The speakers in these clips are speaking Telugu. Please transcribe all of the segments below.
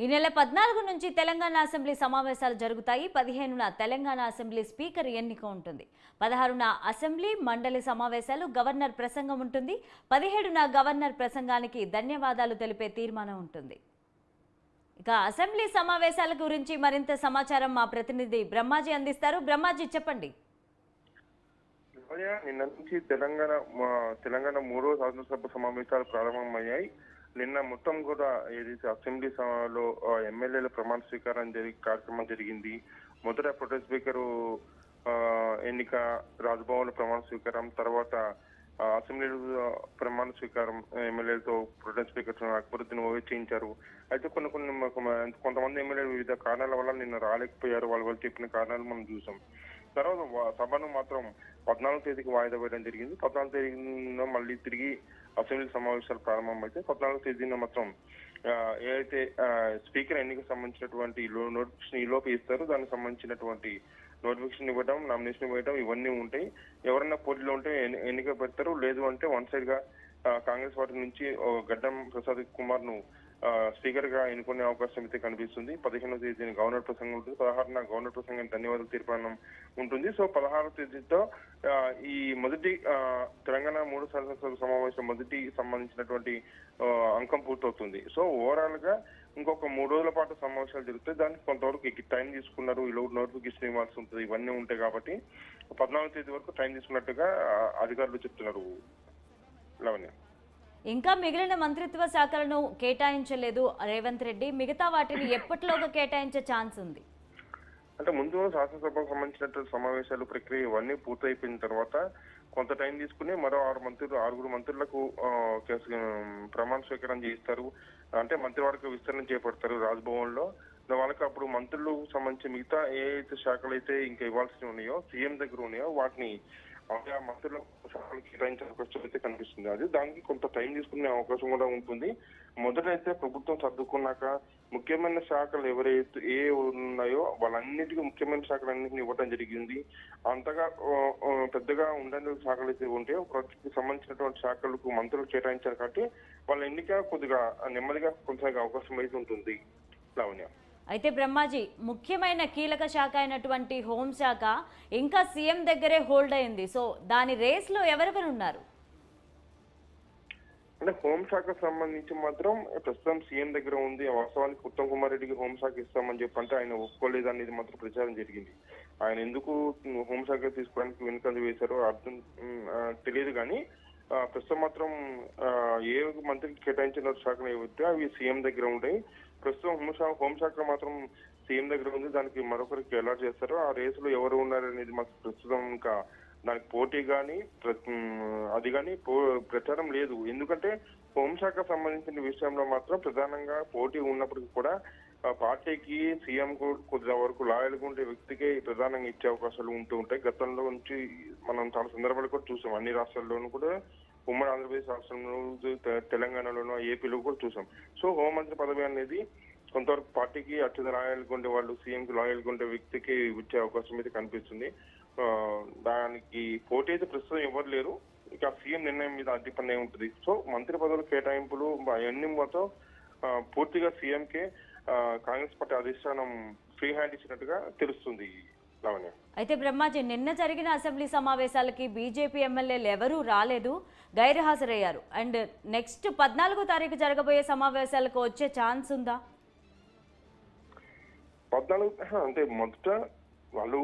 ఈ నెల పద్నాలుగు నుంచి తెలంగాణ అసెంబ్లీ సమావేశాలు జరుగుతాయి. పదిహేనున తెలంగాణ అసెంబ్లీ స్పీకర్ ఎన్నిక ఉంటుంది. పదహారున అసెంబ్లీ మండలి సమావేశాలు గవర్నర్ ప్రసంగం ఉంటుంది. పదిహేడున గవర్నర్ ప్రసంగానికి ధన్యవాదాలు తెలిపే తీర్మానం ఉంటుంది. ఇక అసెంబ్లీ సమావేశాల గురించి మరింత సమాచారం మా ప్రతినిధి బ్రహ్మాజీ అందిస్తారు. బ్రహ్మాజీ చెప్పండి. నిన్న నుంచి తెలంగాణ మా- తెలంగాణ మూడో శాసనసభ సమావేశాలు ప్రారంభమయ్యాయి. నిన్న మొత్తం కూడా ఏదైతే అసెంబ్లీ సభలో ఎమ్మెల్యేల ప్రమాణ స్వీకారం జరిగి కార్యక్రమం జరిగింది. మొదట ప్రొటెస్ట్ స్పీకర్ ఎన్నిక రాజ్భవన్ ప్రమాణ స్వీకారం తర్వాత ఆ, అసెంబ్లీలో ప్రమాణ స్వీకారం ఎమ్మెల్యేలతో ప్రొటెస్ట్ స్పీకర్ అక్బరుద్దీన్ ఓవే చేయించారు అయితే కొన్ని కొన్ని కొంతమంది ఎమ్మెల్యేలు వివిధ కారణాల వల్ల నిన్న రాలేకపోయారు. వాళ్ళు వాళ్ళు చెప్పిన కారణాలు మనం చూసాం. తర్వాత సభను మాత్రం పద్నాలుగు తేదీకి వాయిదా వేయడం జరిగింది. పద్నాలుగు తేదీన మళ్ళీ తిరిగి అసెంబ్లీ సమావేశాలు ప్రారంభమైతే పద్నాలుగు తేదీన మాత్రం ఏదైతే స్పీకర్ ఎన్నికకు సంబంధించినటువంటి నోటిఫికేషన్ ఈ లోపు ఇస్తారో. దానికి సంబంధించినటువంటి నోటిఫికేషన్ ఇవ్వడం నామినేషన్ ఇవ్వడం ఇవన్నీ ఉంటాయి. ఎవరైనా పోటీలో ఉంటే ఎన్ని- ఎన్నిక పెడతారు. లేదు అంటే వన్ సైడ్గా కాంగ్రెస్ పార్టీ నుంచి ఓ గడ్డం ప్రసాద్ కుమార్ను స్పీకర్గా ఎన్నుకునే అవకాశం అయితే కనిపిస్తుంది. పదిహేనవ తేదీన గవర్నర్ ప్రసంగం ఉంటుంది. పదహారున గవర్నర్ ప్రసంగం ధన్యవాదాలు తీర్మానం ఉంటుంది. సో పదహారవ తేదీతో ఈ మొదటి తెలంగాణ మూడు శాసనసభ సమావేశం మొదటి సంబంధించినటువంటి అంకం పూర్తవుతుంది. సో ఓవరాల్గా ఇంకొక మూడు రోజుల పాటు సమావేశాలు జరుగుతాయి. దానికి కొంతవరకు టైం తీసుకున్నారు. ఈ లోపు నోటిఫికేషన్ ఇవ్వాల్సి ఉంటుంది. ఇవన్నీ ఉంటాయి కాబట్టి పద్నాలుగు తేదీ వరకు టైం తీసుకున్నట్టుగా అధికారులు చెప్తున్నారు. లవణ్య. ఇంకా మిగిలిన మంత్రిత్వ శాఖలను కేటాయించలేదు రేవంత్ రెడ్డి. మిగతా వాటిని ఎప్పటిలోగా కేటాయించే ఛాన్స్ ఉంది? అంటే ముందు శాసనసభకు సంబంధించినటువంటి సమావేశాలు ప్రక్రియ ఇవన్నీ పూర్తయిపోయిన తర్వాత కొంత టైం తీసుకుని మరో ఆరు మంత్రులు ఆరుగురు మంత్రులకు ప్రమాణ స్వీకారం చేయిస్తారు. అంటే మంత్రివర్గ విస్తరణ చేపడతారు రాజ్భవన్లో వాళ్ళకి అప్పుడు మంత్రులు సంబంధించి మిగతా ఏ అయితే శాఖలు అయితే ఇంకా ఇవ్వాల్సి ఉన్నాయో సీఎం దగ్గర ఉన్నాయో వాటిని ఆయా మంత్రులకు శాఖలు కేటాయించే అవకాశం అయితే కనిపిస్తుంది. అది దానికి కొంత టైం తీసుకునే అవకాశం కూడా ఉంటుంది. మొదటైతే ప్రభుత్వం సర్దుకున్నాక ముఖ్యమైన శాఖలు ఎవరైతే ఏ ఉన్నాయో వాళ్ళన్నిటికీ ముఖ్యమైన శాఖలన్నింటినీ ఇవ్వడం జరిగింది. అంతగా పెద్దగా ఉండని శాఖలు అయితే ఉంటే ప్రతికి సంబంధించినటువంటి శాఖలకు మంత్రులు కేటాయించారు కాబట్టి వాళ్ళ ఎన్నిక కొద్దిగా నెమ్మదిగా కొనసాగే అవకాశం అయితే ఉంటుంది. అయితే బ్రహ్మాజీ ముఖ్యమైన కీలక శాఖ అయినటువంటి హోంశాఖ ఇంకా సీఎం దగ్గరే హోల్డ్ అయింది. సో దాని రేస్లో ఎవరెవరు ఉన్నారు? అంటే హోంశాఖకు సంబంధించి మాత్రం ప్రస్తుతం సీఎం దగ్గర ఉంది. వాస్తవానికి ఉత్తమ్ కుమార్ రెడ్డికి హోంశాఖ ఇస్తామని చెప్పంటే ఆయన ఒప్పుకోలేదు అనేది మాత్రం ప్రచారం జరిగింది. ఆయన ఎందుకు హోంశాఖ తీసుకోవడానికి వెనుకలు వేశారో అర్థం తెలియదు కానీ ప్రస్తుతం మాత్రం ఏ మంత్రికి కేటాయించిన శాఖను ఏవైతే అవి సీఎం దగ్గర ఉంటాయి ప్రస్తుతం హోంశాఖ హోంశాఖ మాత్రం సీఎం దగ్గర ఉంది. దానికి మరొకరికి అలాట్ చేస్తారు. ఆ రేసులో ఎవరు ఉన్నారు అనేది మాకు ప్రస్తుతం ఇంకా దానికి పోటీ కానీ అది కానీ ప్రచారం లేదు. ఎందుకంటే హోంశాఖ సంబంధించిన విషయంలో మాత్రం ప్రధానంగా పోటీ ఉన్నప్పటికీ కూడా పార్టీకి సీఎం కొద్దిగా కొద్ది వరకు లాయల్గా ఉండే వ్యక్తికే ప్రధానంగా ఇచ్చే అవకాశాలు ఉంటూ ఉంటాయి. గతంలో నుంచి మనం చాలా సందర్భాలు కూడా చూసాం. అన్ని రాష్ట్రాల్లోనూ కూడా ఉమ్మడి ఆంధ్రప్రదేశ్ రాష్ట్రంలో తె- తెలంగాణలోనూ ఏపీలో కూడా చూసాం. సో హోంమంత్రి పదవి అనేది కొంతవరకు పార్టీకి అత్యంత లాయల్గా ఉండే వాళ్ళు సీఎం కి లాయల్గా ఉండే వ్యక్తికి ఇచ్చే అవకాశం అయితే కనిపిస్తుంది. దానికి పోటీ అయితే ప్రస్తుతం ఎవరు లేరు. ఇక సీఎం నిర్ణయం మీద అడ్డిపన్నే ఉంటుంది. సో మంత్రి పదవుల కేటాయింపులు అవన్నీ మొత్తం పూర్తిగా సీఎంకే కాంగ్రెస్ పార్టీ అధిష్టానం ఫ్రీ హ్యాండ్ ఇచ్చినట్టుగా తెలుస్తుంది లావణ్య. అయితే బ్రహ్మాజీ నిన్న జరిగిన అసెంబ్లీ సమావేశాలకి బీజేపీ ఎమ్మెల్యేలు ఎవరూ రాలేదు గైర్హాజరయ్యారు. అండ్ నెక్స్ట్ పద్నాలుగో తారీఖు జరగబోయే సమావేశాలకు వచ్చే ఛాన్స్ ఉందా? పద్నాలుగు అంటే మొదట వాళ్ళు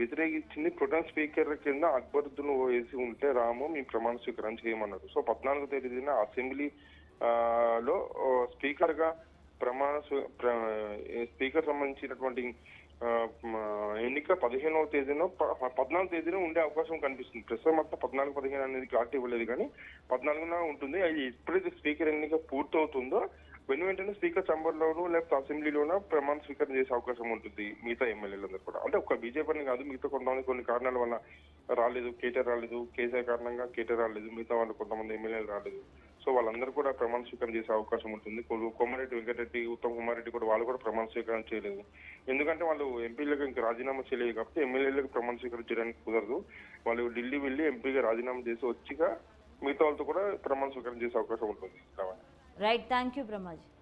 వ్యతిరేకించింది ప్రొటెన్ స్పీకర్ కింద అక్బరుద్దీన్ వేసి ఉంటే రాము మీ ప్రమాణ స్వీకారం చేయమన్నారు. సో పద్నాలుగో తేదీన అసెంబ్లీ లో స్పీకర్గా ప్రమాణ ప్ర- స్పీకర్ సంబంధించినటువంటి ఎన్నిక పదిహేనవ తేదీన పద్నాలుగు తేదీన ఉండే అవకాశం కనిపిస్తుంది. ప్రస్తుతం మొత్తం పద్నాలుగు పదిహేను అనేది క్లారిటీ ఇవ్వలేదు కానీ పద్నాలుగున ఉంటుంది. అది ఎప్పుడైతే స్పీకర్ ఎన్నిక పూర్తవుతుందో వెను వెంటనే స్పీకర్ చంబర్లోనూ లేకపోతే అసెంబ్లీలోనూ ప్రమాణ స్వీకారం చేసే అవకాశం ఉంటుంది మిగతా ఎమ్మెల్యేలందరూ కూడా. అంటే ఒక బీజేపీని కాదు మిగతా కొంతమంది కొన్ని కారణాల వల్ల రాలేదు కేటీఆర్ రాలేదు కేసీఆర్ కారణంగా కేటీఆర్ రాలేదు మిగతా వాళ్ళు కొంతమంది ఎమ్మెల్యేలు రాలేదు. సో వాళ్ళందరూ కూడా ప్రమాణ స్వీకారం చేసే అవకాశం ఉంటుంది. కొ- వెంకటరెడ్డి ఉత్తమ్ కుమార్ రెడ్డి కూడా వాళ్ళు కూడా ప్రమాణ స్వీకారం చేయలేదు. ఎందుకంటే వాళ్ళు ఎంపీలకు ఇంకా రాజీనామా చేయలేదు కాబట్టి ఎమ్మెల్యేలకు ప్రమాణ స్వీకారం చేయడానికి కుదరదు. వాళ్ళు ఢిల్లీ వెళ్ళి ఎంపీగా రాజీనామా చేసి వచ్చిగా మిగతా వాళ్ళతో కూడా ప్రమాణ స్వీకారం చేసే అవకాశం ఉంటుంది. Right thank you Brahmaji